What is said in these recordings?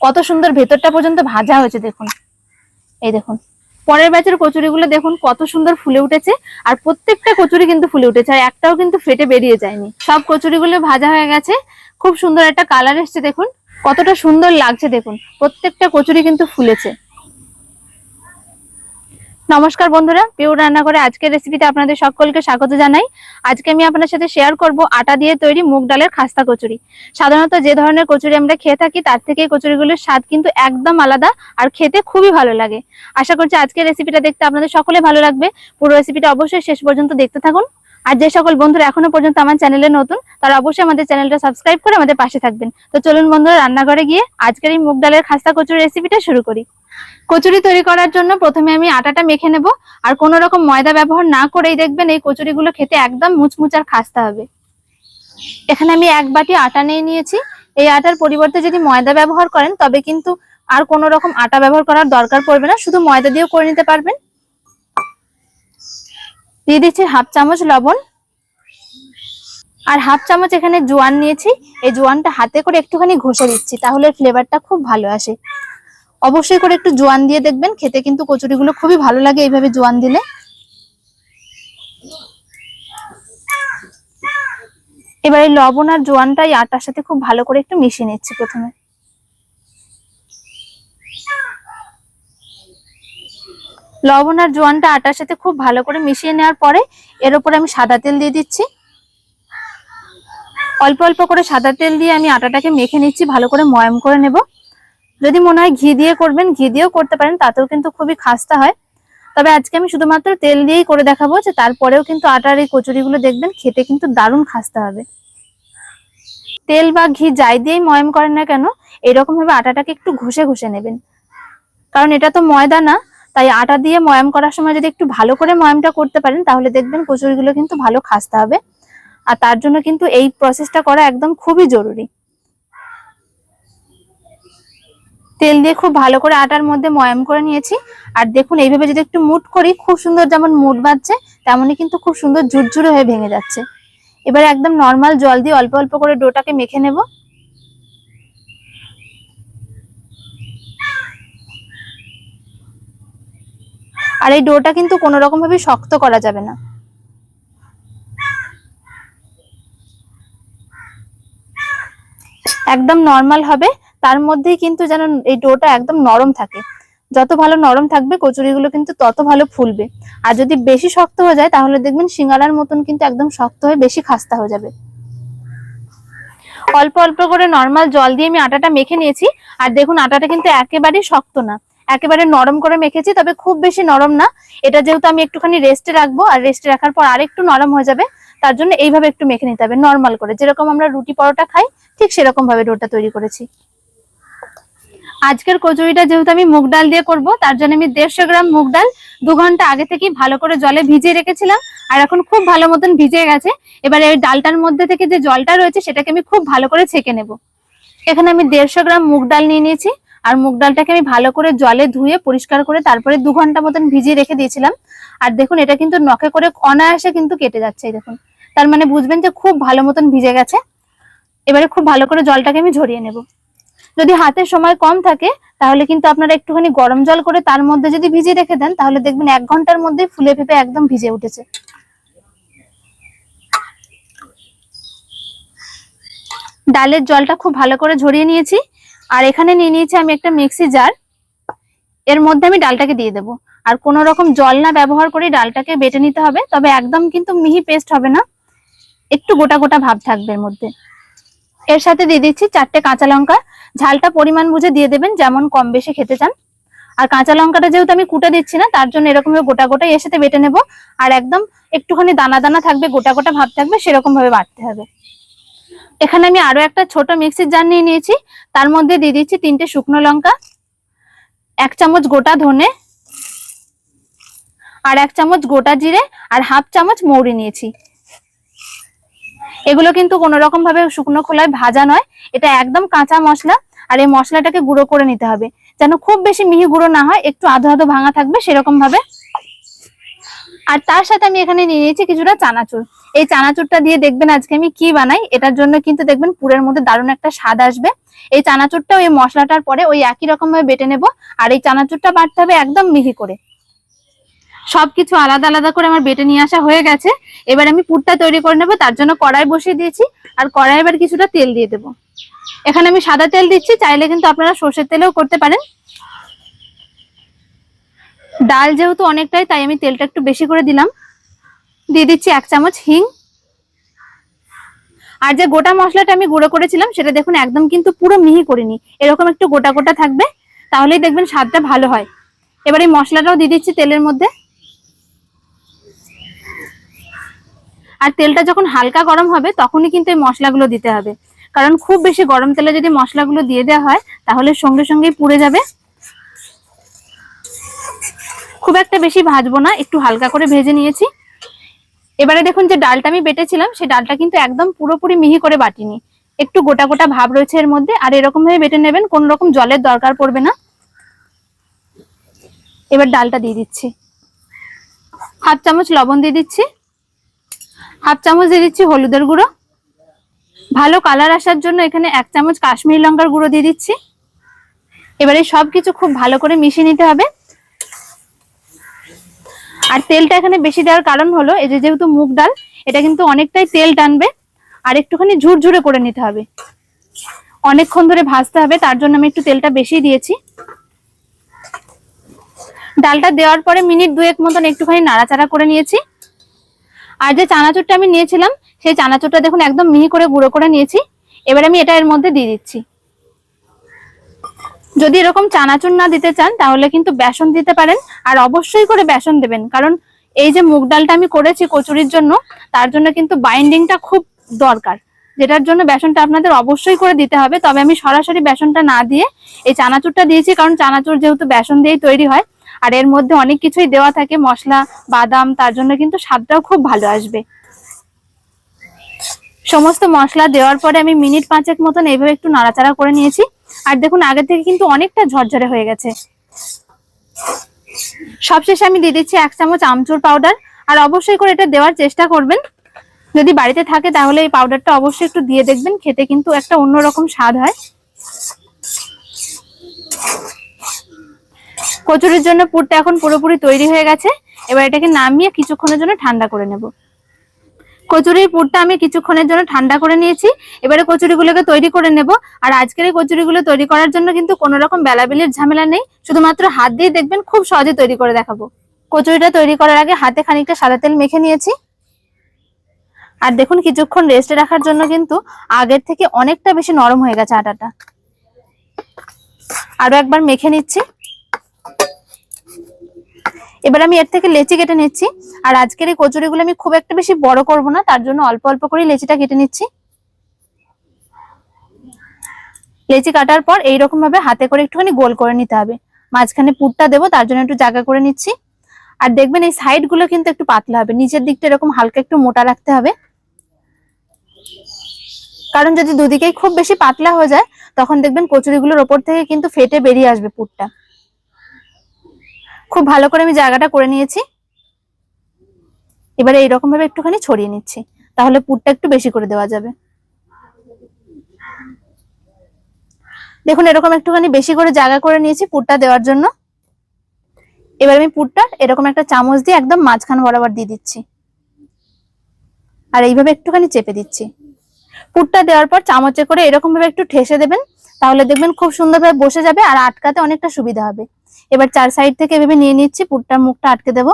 কত সুন্দর ভেতরটা পর্যন্ত ভাজা হয়েছে দেখুন। এই দেখুন, পরের ব্যাচের কচুরিগুলো দেখুন কত সুন্দর ফুলে উঠেছে আর প্রত্যেকটা কচুরি কিন্তু ফুলে উঠেছে আর একটাও কিন্তু ফেটে বেরিয়ে যায়নি। সব কচুরিগুলো ভাজা হয়ে গেছে, খুব সুন্দর একটা কালার এসছে দেখুন, কতটা সুন্দর লাগছে দেখুন, প্রত্যেকটা কচুরি কিন্তু ফুলেছে। নমস্কার বন্ধুরা পিওর রান্না করে আজকের রেসিপিতে আপনাদের সকলকে স্বাগত জানাই। আজকে আমি আপনার সাথে শেয়ার করব আটা দিয়ে তৈরি মুগ ডালের খাস্তা কচুরি। সাধারণত যে ধরনের কচুরি আমরা খেয়ে থাকি, তার থেকে কচুরিগুলোর স্বাদ কিন্তু একদম আলাদা আর খেতে খুবই ভালো লাগে। আশা করছি আজকের রেসিপিটা দেখতে আপনাদের সকলে ভালো লাগবে। পুরো রেসিপিটা অবশ্যই শেষ পর্যন্ত দেখতে থাকুন। আর যে সকল বন্ধুরা এখনও পর্যন্ত আমার চ্যানেলে নতুন, তারা অবশ্যই আমাদের চ্যানেলটা সাবস্ক্রাইব করে আমাদের পাশে থাকবেন। তো চলুন বন্ধুরা, রান্নাঘরে গিয়ে আজকের এই মুগ ডালের খাস্তা কচুরি রেসিপিটা শুরু করি। কচুরি তৈরি করার জন্য প্রথমে আমি আটাটা মেখে নেব। আর কোনো রকম ময়দা ব্যবহার না করেই দেখবেন এই কচুরিগুলো খেতে একদম মুচমুচার খাসতে হবে। এখানে আমি এক বাটি আটা নিয়ে নিয়েছি। এই আটার পরিবর্তে যদি ময়দা ব্যবহার করেন, তবে কিন্তু আর কোনো রকম আটা ব্যবহার করার দরকার পড়বে না। শুধু ময়দা দিয়েও করে নিতে পারবেন। দিয়ে দিচ্ছি হাফ চামচ লবণ। আর হাফ চামচ এখানে জোয়ান নিয়েছি। এই জোয়ানটা হাতে করে একটুখানি ঘষে দিচ্ছি তাহলে ফ্লেভারটা খুব ভালো আসে। অবশ্যই করে একটু জোয়ান দিয়ে দেখবেন, খেতে কিন্তু কচুরিগুলো খুবই ভালো লাগে এইভাবে জোয়ান দিলে। এবার এই লবণ আর জোয়ানটা এই আটার সাথে খুব ভালো করে একটু মিশিয়ে নিচ্ছি প্রথমে। লবণ আর জোয়ানটা আটার সাথে খুব ভালো করে মিশিয়ে নেওয়ার পরে এর উপরে আমি সাদা তেল দিয়ে দিচ্ছি। অল্প অল্প করে সাদা তেল দিয়ে আমি আটাটাকে মেখে নিচ্ছি, ভালো করে ময়াম করে নেব। যদি মনে হয় ঘি দিয়ে করবেন, ঘি দিয়েও করতে পারেন, তাতেও কিন্তু খুবই খাস্তা হয়। তবে আজকে আমি শুধুমাত্র তেল দিয়েই করে দেখাবো যে তারপরেও কিন্তু আটার এই কচুরিগুলো দেখবেন, খেতে কিন্তু দারুণ খাস্তা হবে। তেল বা ঘি যাই দিয়েই ময়াম করেন না কেন এরকম ভাবে আটাটাকে একটু ঘষে ঘষে নেবেন। কারণ এটা তো ময়দা না, তাই আটা দিয়ে ময়াম করার সময় যদি একটু ভালো করে ময়ামটা করতে পারেন, তাহলে দেখবেন কচুরিগুলো কিন্তু ভালো খাস্তা হবে। আর তার জন্য কিন্তু এই প্রসেসটা করা একদম খুবই জরুরি। তেল দিয়ে খুব ভালো করে আটার মধ্যে ময়াম করে নিয়েছি। আর দেখুন, এইভাবে যদি একটু মুট করি, খুব সুন্দর যেমন মুট বাজছে তেমনই কিন্তু খুব সুন্দর ঝুরঝুরে হয়ে ভেঙে যাচ্ছে। এবার একদম নর্মাল জল দিয়ে অল্প অল্প করে ডোটাকে মেখে নেব। আর এই ডোটা কিন্তু কোনো ভাবে শক্ত করা যাবে না। একদম নর্মাল হবে। তার মধ্যেই কিন্তু যেন এই ডোটা একদম নরম থাকে। যত ভালো নরম থাকবে, কচুরিগুলো কিন্তু তত ভালো ফুলবে। আর যদি বেশি শক্ত হয়ে যায়, তাহলে দেখবেন সিঙ্গারার মতন কিন্তু একদম শক্ত হয়ে বেশি খাস্তা হয়ে যাবে। অল্প অল্প করে নর্মাল জল দিয়ে আমি আটাটা মেখে নিয়েছি। আর দেখুন, আটাটা কিন্তু একেবারেই শক্ত না। একেবারে নরম করে মেখেছি, তবে খুব বেশি নরম না। এটা যেহেতু আমি একটুখানি রেস্টে রাখব, আর রেস্টে রাখার পর আরেকটু নরম হয়ে যাবে, তার জন্য এইভাবে একটু মেখে নিতে হবে, নর্মাল করে। যেরকম আমরা রুটি পরোটা খাই, ঠিক সেরকম ভাবে ডোটা তৈরি করেছি। আজকের কচুরিটা যেহেতু আমি মুগ ডাল দিয়ে করব, তার জন্য আমি দেড়শো গ্রাম মুগ ডাল দু ঘণ্টা আগে থেকে ভালো করে জলে ভিজিয়ে রেখেছিলাম, আর এখন খুব ভালো মতন ভিজে গেছে। এবার এই ডালটার মধ্যে থেকে যে জলটা রয়েছে, সেটাকে আমি খুব ভালো করে ছেঁকে নেব। এখানে আমি দেড়শো গ্রাম মুগ ডাল নিয়ে নিয়েছি, আর মুগ ডালটাকে আমি ভালো করে জলে ধুয়ে পরিষ্কার করে তারপরে দু ঘণ্টা মতন ভিজিয়ে রেখে দিয়েছিলাম। আর দেখুন, এটা কিন্তু নখে করে অনায়াসে কিন্তু কেটে যাচ্ছে দেখুন। তার মানে বুঝবেন যে খুব ভালো মতন ভিজে গেছে। এবারে খুব ভালো করে জলটাকে আমি ঝরিয়ে নেব। যদি হাতে সময় কম থাকে, তাহলে কিন্তু আপনারা একটুখানি গরম জল করে তার মধ্যে যদি ভিজিয়ে রেখে দেন, তাহলে দেখবেন এক ঘণ্টার মধ্যে ফুলে ফেপে একদম ভিজে উঠেছে। ডালের জলটা খুব ভালো করে ঝরিয়ে নিয়েছি, আর এখানে নিয়ে নিয়েছি আমি একটা মিক্সি জার। এর মধ্যে আমি ডালটাকে দিয়ে দেবো। আর কোনো রকম জল না ব্যবহার করে ডালটাকে বেটে নিতে হবে, তবে একদম কিন্তু মিহি পেস্ট হবে না। একটু গোটা গোটা ভাব থাকবে এর মধ্যে। এর সাথে দিয়ে দিচ্ছি চারটে কাঁচা লঙ্কা। ঝালটা পরিমাণ বুঝে দিয়ে দেবেন, যেমন কম বেশি খেতে চান। আর কাঁচা লঙ্কাটা যেহেতু আমি কুটে দিচ্ছি না, তার জন্য এরকম গোটা গোটা এর সাথে বেটে নেব। আর একদম একটুখানি দানা দানা থাকবে, গোটা গোটা ভাব থাকবে, সেরকম ভাবে বাটতে হবে। এখানে আমি আরও একটা ছোট মিক্সির জার নিয়ে নিয়েছি। তার মধ্যে দিয়ে দিচ্ছি তিনটে শুকনো লঙ্কা, এক চামচ গোটা ধনে, আর এক চামচ গোটা জিরে, আর হাফ চামচ মৌরি নিয়েছি। এগুলো কিন্তু কোনো রকম ভাবে শুকনো খোলায় ভাজা নয়। এটা একদম কাঁচা মশলা আর এই মশলাটাকে গুঁড়ো করে নিতে হবে। যেন খুব বেশি মিহি গুঁড়ো না হয়, একটু আধো আধো ভাঙা থাকবে সেরকম ভাবে। আর তার সাথে আমি এখানে নিয়ে নিয়েছি কিছুটা চানাচুর। এই চানাচুরটা দিয়ে দেখবেন আজকে আমি কি বানাই, এটার জন্য কিন্তু দেখবেন পুরের মধ্যে দারুণ একটা স্বাদ আসবে। এই চানাচুরটা ওই মশলাটার পরে ওই একই রকম ভাবে বেটে নেব। আর এই চানাচুরটা বাটতে হবে একদম মিহি করে। সবকিছু আলাদা আলাদা করে আমার বেটে নিয়ে আসা হয়ে গেছে। এবার আমি পুরটা তৈরি করে নেব, তার জন্য কড়াই বসিয়ে দিয়েছি। আর কড়াই এবার কিছুটা তেল দিয়ে দেবো। এখানে আমি সাদা তেল দিচ্ছি, চাইলে কিন্তু আপনারা সর্ষের তেলেও করতে পারেন। ডাল যেহেতু অনেকটাই, তাই আমি তেলটা একটু বেশি করে দিলাম। দিয়ে দিচ্ছি এক চামচ হিং। আর যে গোটা মশলাটা আমি গুঁড়ো করেছিলাম, সেটা দেখুন একদম কিন্তু পুরো মিহি করিনি। এরকম একটু গোটা গোটা থাকবে, তাহলেই দেখবেন স্বাদটা ভালো হয়। এবার এই মশলাটাও দিয়ে দিচ্ছি তেলের মধ্যে। আর তেলটা যখন হালকা গরম হবে, তখনই কিন্তু এই মশলাগুলো দিতে হবে। কারণ খুব বেশি গরম তেলে যদি মশলাগুলো দিয়ে দেওয়া হয়, তাহলে সঙ্গে সঙ্গেই পুড়ে যাবে। খুব একটা বেশি ভাজবো না, একটু হালকা করে ভেজে নিয়েছি। এবারে দেখুন যে ডালটা আমি বেটেছিলাম সেই ডালটা কিন্তু একদম পুরোপুরি মিহি করে বাটিনি। একটু গোটা গোটা ভাব রয়েছে এর মধ্যে, আর এরকম ভাবে বেটে নেবেন, কোন রকম জলের দরকার পড়বে না। এবার ডালটা দিয়ে দিচ্ছি। হাফ চামচ লবণ দিয়ে দিচ্ছি। হাফ চামচ দিয়ে দিচ্ছি হলুদের গুঁড়ো। ভালো কালার আসার জন্য এখানে এক চামচ কাশ্মীরি লঙ্কার গুঁড়ো দিয়ে দিচ্ছি। এবারে সব কিছু খুব ভালো করে মিশিয়ে নিতে হবে। আর তেলটা এখানে বেশি দেওয়ার কারণ হলো, এই যে যেহেতু মুগ ডাল, এটা কিন্তু অনেকটাই তেল টানবে, আর একটুখানি ঝুরঝুরে করে নিতে হবে। অনেকক্ষণ ধরে ভাজতে হবে, তার জন্য আমি একটু তেলটা বেশি দিয়েছি। ডালটা দেওয়ার পরে মিনিট দুয়েক মতন একটুখানি নাড়াচাড়া করে নিয়েছি। আর যে চানাচুরটা আমি নিয়েছিলাম, সেই চানাচুরটা দেখুন একদম মিহি করে গুঁড়ো করে নিয়েছি। এবার আমি এটা এর মধ্যে দিয়ে দিচ্ছি। যদি এরকম চানাচুর না দিতে চান, তাহলে কিন্তু বেসন দিতে পারেন, আর অবশ্যই করে বেসন দেবেন। কারণ এই যে মুগ ডালটা আমি করেছি কচুরির জন্য, তার জন্য কিন্তু বাইন্ডিংটা খুব দরকার। যেটার জন্য বেসনটা আপনাদের অবশ্যই করে দিতে হবে। তবে আমি সরাসরি বেসনটা না দিয়ে এই চানাচুরটা দিয়েছি, কারণ চানাচুর যেহেতু বেসন দিয়েই তৈরি হয় আর এর মধ্যে অনেক কিছুই দেওয়া থাকে, মশলা, বাদাম, তার জন্য কিন্তু স্বাদটাও খুব ভালো আসবে। সমস্ত মশলা দেওয়ার পরে আমি মিনিট পাঁচেক মতন এইভাবে একটু নাড়াচাড়া করে নিয়েছি। আর দেখুন, আগে থেকে কিন্তু অনেকটা ঝরঝরে হয়ে গেছে। সবশেষে আমি দিয়ে দিচ্ছি এক চামচ আমচুর পাউডার। আর অবশ্যই করে এটা দেওয়ার চেষ্টা করবেন। যদি বাড়িতে থাকে তাহলে এই পাউডারটা অবশ্যই একটু দিয়ে দেখবেন, খেতে কিন্তু একটা অন্যরকম স্বাদ হয়। কচুরির জন্য পুরটা এখন পুরোপুরি তৈরি হয়ে গেছে। এবার এটাকে নামিয়ে কিছুক্ষণের জন্য ঠান্ডা করে নেব। কচুরির পুরটা আমি কিছুক্ষণের জন্য ঠান্ডা করে নিয়েছি। এবারে কচুরিগুলোকে তৈরি করে নেব। আর আজকের এই কচুরিগুলো তৈরি করার জন্য কিন্তু কোনো রকম বেলাবেলির ঝামেলা নেই। শুধুমাত্র হাত দিয়ে দেখবেন খুব সহজে তৈরি করে দেখাবো। কচুরিটা তৈরি করার আগে হাতে খানিকটা সাদা তেল মেখে নিয়েছি। আর দেখুন কিছুক্ষণ রেস্টে রাখার জন্য কিন্তু আগের থেকে অনেকটা বেশি নরম হয়ে গেছে আটাটা। আরও একবার মেখে নিচ্ছি। এবার আমি এর থেকে লেচি কেটে নিচ্ছি। আর আজকের এই কচুরিগুলো আমি খুব একটা বেশি বড় করব না, তার জন্য অল্প অল্প করে লেচিটা কেটে নিচ্ছি। লেচি কাটার পর এইরকম ভাবে হাতে করে একটুখানি গোল করে নিতে হবে। মাঝখানে পুরটা দেবো, তার জন্য একটু জায়গা করে নিচ্ছি। আর দেখবেন এই সাইডগুলো কিন্তু একটু পাতলা হবে, নিচের দিকটা এরকম হালকা একটু মোটা রাখতে হবে। কারণ যদি দুদিকেই খুব বেশি পাতলা হয়ে যায়, তখন দেখবেন কচুরিগুলোর ওপর থেকে কিন্তু ফেটে বেরিয়ে আসবে পুরটা। খুব ভালো করে আমি জায়গাটা করে নিয়েছি। এবারে এইরকম ভাবে একটুখানি ছড়িয়ে নিচ্ছি। তাহলে পুরটা একটু বেশি করে দেওয়া যাবে। দেখুন, এরকম একটুখানি বেশি করে জায়গা করে নিয়েছি পুরটা দেওয়ার জন্য। এবার আমি পুরটা এরকম একটা চামচ দিয়ে একদম মাঝখান বরাবর দিয়ে দিচ্ছি। আর এইভাবে একটুখানি চেপে দিচ্ছি। পুরটা দেওয়ার পর চামচে করে এরকম ভাবে একটু ঠেসে দেবেন, তাহলে দেখবেন খুব সুন্দরভাবে বসে যাবে আর আটকাতে অনেকটা সুবিধা হবে। এবার চার সাইড থেকে এভাবে নিয়ে নিচ্ছি পুরটার মুখটা আটকে দেব।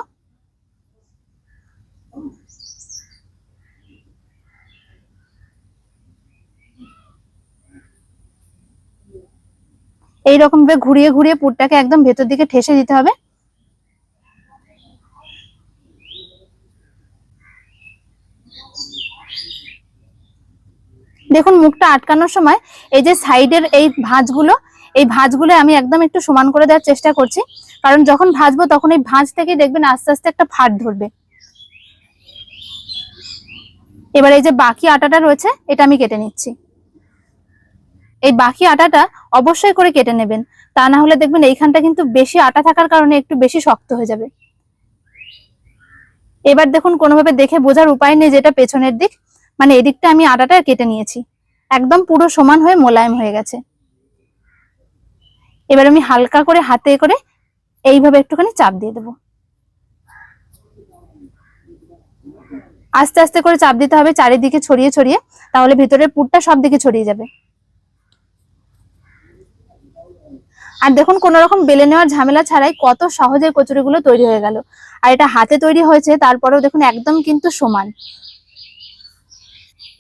এইরকম ভাবে ঘুরিয়ে ঘুরিয়ে পুরটাকে একদম ভেতর দিকে ঠেসে দিতে হবে। দেখুন, মুখটা আটকানোর সময় এই যে সাইডের এই ভাঁজগুলো এই ভাঁজগুলো আমি একদম একটু সমান করে দেওয়ার চেষ্টা করছি। কারণ যখন ভাজবো তখন এই ভাঁজ থেকে দেখবেন আস্তে আস্তে একটা ফাট ধরবে। এবার এই যে বাকি আটাটা রয়েছে, এটা আমি কেটে নিচ্ছি। এই বাকি আটাটা অবশ্যই করে কেটে নেবেন। তা না হলে দেখবেন এইখানটা কিন্তু বেশি আটা থাকার কারণে একটু বেশি শক্ত হয়ে যাবে। এবার দেখুন কোনোভাবে দেখে বোঝার উপায় নেই যেটা পেছনের দিক। মানে এদিকটা আমি আটাটা কেটে নিয়েছি। একদম পুরো সমান হয়ে মোলায়েম হয়ে গেছে। এবার আমি হালকা করে হাতে করে এইভাবে একটুখানি চাপ দিয়ে দেবো। আস্তে আস্তে করে চাপ দিতে হবে চারিদিকে ছড়িয়ে ছড়িয়ে, তাহলে ভিতরের পুরটা সব দিকে ছড়িয়ে যাবে। আর দেখুন কোন রকম বেলে নেওয়ার ঝামেলা ছাড়াই কত সহজে কচুরিগুলো তৈরি হয়ে গেল। আর এটা হাতে তৈরি হয়েছে, তারপরেও দেখুন একদম কিন্তু সমান।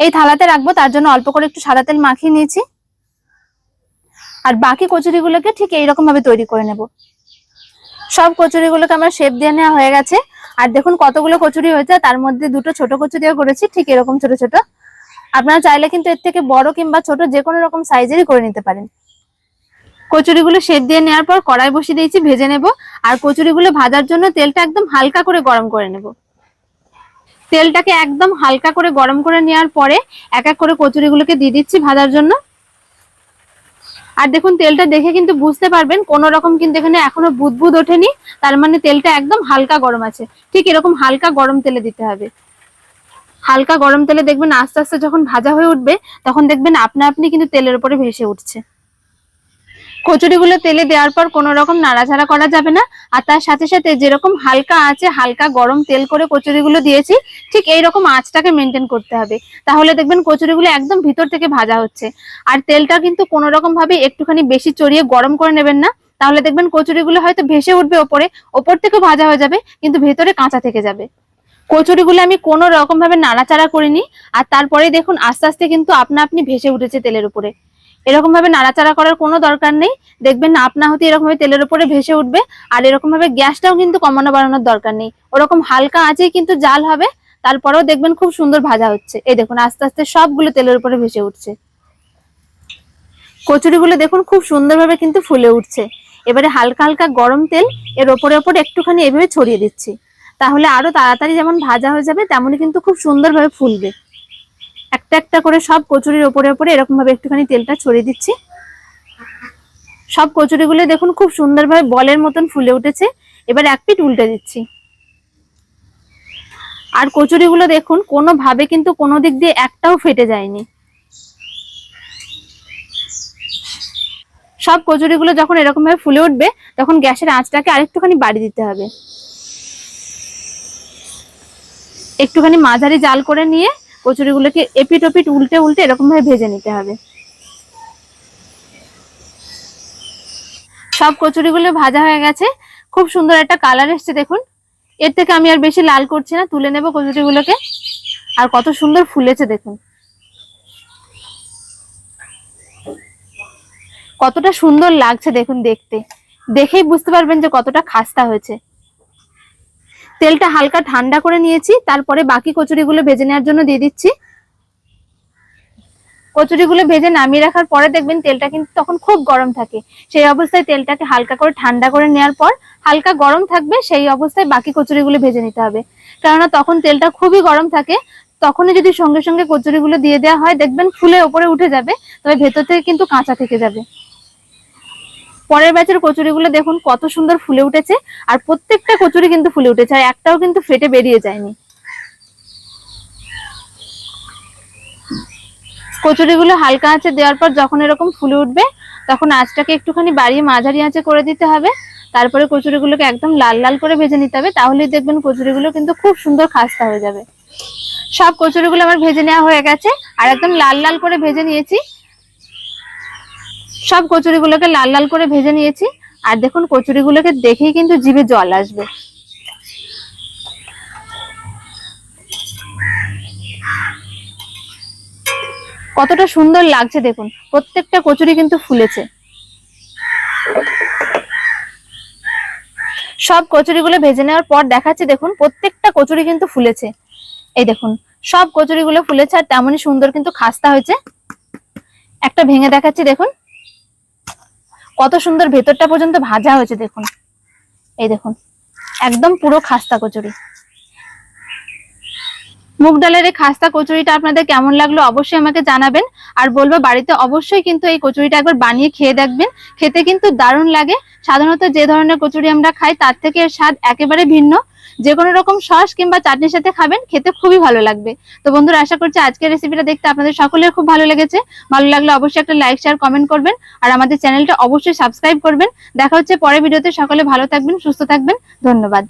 এই থালাতে রাখব, তার জন্য অল্প করে একটু সাদা তেল মাখিয়ে নিয়েছি। আর বাকি কচুরিগুলোকে ঠিক এইরকম ভাবে তৈরি করে নেব। সব কচুরিগুলোকে আমার শেপ দিয়ে নেওয়া হয়ে গেছে। আর দেখুন কতগুলো কচুরি হয়েছে, তার মধ্যে দুটো ছোট কচুরিও করেছি, ঠিক এরকম ছোট ছোট। আপনারা চাইলে কিন্তু এর থেকে বড় কিংবা ছোট যে কোনো রকম সাইজেরই করে নিতে পারেন। কচুরিগুলো শেপ দিয়ে নেওয়ার পর কড়াই বসিয়ে দিয়েছি, ভেজে নেব। আর কচুরিগুলো ভাজার জন্য তেলটা একদম হালকা করে গরম করে নেব। তেলটাকে একদম হালকা করে গরম করে নেওয়ার পরে এক এক করে কচুরিগুলোকে দিয়ে দিচ্ছি ভাজার জন্য। আর দেখুন, তেলটা দেখে কিন্তু বুঝতে পারবেন, কোন রকম কিন্তু এখানে এখনও বুদবুদ ওঠেনি। তার মানে তেলটা একদম হালকা গরম আছে। ঠিক এরকম হালকা গরম তেলে দিতে হবে। হালকা গরম তেলে দেখবেন আস্তে আস্তে যখন ভাজা হয়ে উঠবে, তখন দেখবেন আপনা আপনি কিন্তু তেলের উপরে ভেসে উঠছে। কচুরিগুলো তেলে দেওয়ার পর কোনো রকম নাড়াচাড়া করা যাবে না। আর তার সাথে সাথে যেরকম হালকা আছে, হালকা গরম তেল করে কচুরিগুলো দিয়েছি, ঠিক এইরকম আঁচটাকে মেনটেন করতে হবে। তাহলে দেখবেন কচুরিগুলো একদম ভিতর থেকে ভাজা হচ্ছে। আর তেলটা কিন্তু কোনো রকম ভাবে একটুখানি বেশি চড়িয়ে গরম করে নেবেন না। তাহলে দেখবেন কচুরিগুলো হয়তো ভেসে উঠবে ওপরে, ওপর থেকে ভাজা হয়ে যাবে, কিন্তু ভেতরে কাঁচা থেকে যাবে। কচুরিগুলো আমি কোনো রকম ভাবে নাড়াচাড়া করিনি। আর তারপরে দেখুন আস্তে আস্তে কিন্তু আপনা আপনি ভেসে উঠেছে তেলের উপরে। এরকম ভাবে নাড়াচাড়া করার কোনো দরকার নেই। দেখবেন না, আপনা হতে এরকম ভাবে তেলের উপরে ভেসে উঠবে আর এরকম ভাবে গ্যাসটাও কিন্তু কমানো বাড়ানোর দরকার নেই। ওরকম হালকা আঁচেই কিন্তু জাল হবে, তারপরেও দেখবেন খুব সুন্দর ভাজা হচ্ছে। এই দেখুন, আস্তে আস্তে সবগুলো তেলের উপরে ভেসে উঠছে। কচুরিগুলো দেখুন, খুব সুন্দরভাবে কিন্তু ফুলে উঠছে। এবারে হালকা হালকা গরম তেল এর ওপরে ওপরে একটুখানি এভাবে ছড়িয়ে দিচ্ছি। তাহলে আরও তাড়াতাড়ি যেমন ভাজা হয়ে যাবে, তেমনই কিন্তু খুব সুন্দরভাবে ফুলবে। একটা একটা করে সব কচুরির ওপরে ওপরে এরকম ভাবে একটুখানি তেলটা ছড়িয়ে দিচ্ছি। সব কচুরিগুলো দেখুন খুব সুন্দরভাবে বলের মতন ফুলে উঠেছে। এবার এক পিট উল্টে দিচ্ছি। আর কচুরিগুলো দেখুন কোনো ভাবে কিন্তু কোনো দিক দিয়ে একটাও ফেটে যায়নি। সব কচুরিগুলো যখন এরকম ভাবে ফুলে উঠবে, তখন গ্যাসের আঁচটাকে আরেকটুখানি বাড়ি দিতে হবে। একটুখানি মাঝারি জাল করে নিয়ে কচুরিগুলোকে এপিট ওপিট উল্টে উল্টে এরকম ভাবে ভেজে নিতে হবে। সব কচুরিগুলো ভাজা হয়ে গেছে। খুব সুন্দর একটা কালার এসছে, দেখুন। এর থেকে আমি আর বেশি লাল করছি না, তুলে নেব কচুরিগুলোকে। আর কত সুন্দর ফুলেছে, দেখুন। কতটা সুন্দর লাগছে, দেখুন দেখতে। দেখেই বুঝতে পারবেন যে কতটা খাস্তা হয়েছে। তেলটা হালকা ঠান্ডা করে নিয়েছি, তারপরে বাকি কচুরিগুলো ভেজে নেওয়ার জন্য দিয়ে দিচ্ছি। কচুরিগুলো ভেজে নামিয়ে রাখার পরে দেখবেন তেলটা কিন্তু তখন খুব গরম থাকে। সেই অবস্থায় তেলটাকে হালকা করে ঠান্ডা করে নেওয়ার পর হালকা গরম থাকবে, সেই অবস্থায় বাকি কচুরিগুলো ভেজে নিতে হবে। কেননা তখন তেলটা খুবই গরম থাকে, তখনই যদি সঙ্গে সঙ্গে কচুরিগুলো দিয়ে দেওয়া হয়, দেখবেন ফুলে ওপরে উঠে যাবে, তবে ভেতর থেকে কিন্তু কাঁচা থেকে যাবে। পরের ব্যাচের কচুরিগুলো দেখুন কত সুন্দর ফুলে উঠেছে। আর প্রত্যেকটা কচুরি কিন্তু ফুলে উঠেছে আর একটাও কিন্তু ফেটে বেরিয়ে যায়নি। কচুরিগুলো হালকা আঁচে দেওয়ার পর যখন এরকম ফুলে উঠবে, তখন আঁচটাকে একটুখানি বাড়িয়ে মাঝারি আঁচে করে দিতে হবে। তারপরে কচুরিগুলোকে একদম লাল লাল করে ভেজে নিতে হবে। তাহলেই দেখবেন কচুরিগুলো কিন্তু খুব সুন্দর খাস্তা হয়ে যাবে। সব কচুরিগুলো আমার ভেজে নেওয়া হয়ে গেছে। আর একদম লাল লাল করে ভেজে নিয়েছি। সব কচুরিগুলোকে লাল লাল করে ভেজে নিয়েছি। আর দেখুন, কচুরিগুলোকে দেখেই কিন্তু জিভে জল আসবে। কতটা সুন্দর লাগছে দেখুন, প্রত্যেকটা কচুরি কিন্তু ফুলেছে। সব কচুরিগুলো ভেজে নেওয়ার পর দেখাচ্ছে, দেখুন, প্রত্যেকটা কচুরি কিন্তু ফুলেছে। এই দেখুন, সব কচুরিগুলো ফুলেছে আর তেমনই সুন্দর কিন্তু খাস্তা হয়েছে। একটা ভেঙে দেখাচ্ছি, দেখুন। কত সুন্দর ভেতরটা পর্যন্ত ভাজা হয়েছে, দেখুন। এই দেখুন, একদম পুরো খাস্তা কচুরি। মুগ ডালের এই খাস্তা কচুরিটা আপনাদের কেমন লাগল অবশ্যই আমাকে জানাবেন। আর বলব, বাড়িতে অবশ্যই কিন্তু এই কচুরিটা একবার বানিয়ে খেয়ে দেখবেন। খেতে কিন্তু দারুণ লাগে। সাধারণত যে ধরনের কচুরি আমরা খাই, তার থেকে এর স্বাদ একেবারে ভিন্ন। যে কোনো রকম সস কিংবা চাটনির সাথে খাবেন, খেতে খুবই ভালো লাগবে। তো বন্ধুরা, আশা করছি আজকের রেসিপিটা দেখতে আপনাদের সকলের খুব ভালো লেগেছে। ভালো লাগলে অবশ্যই একটা লাইক শেয়ার কমেন্ট করবেন। আর আমাদের চ্যানেলটা অবশ্যই সাবস্ক্রাইব করবেন। দেখা হচ্ছে পরের ভিডিওতে সকলে ভালো থাকবেন, সুস্থ থাকবেন। ধন্যবাদ।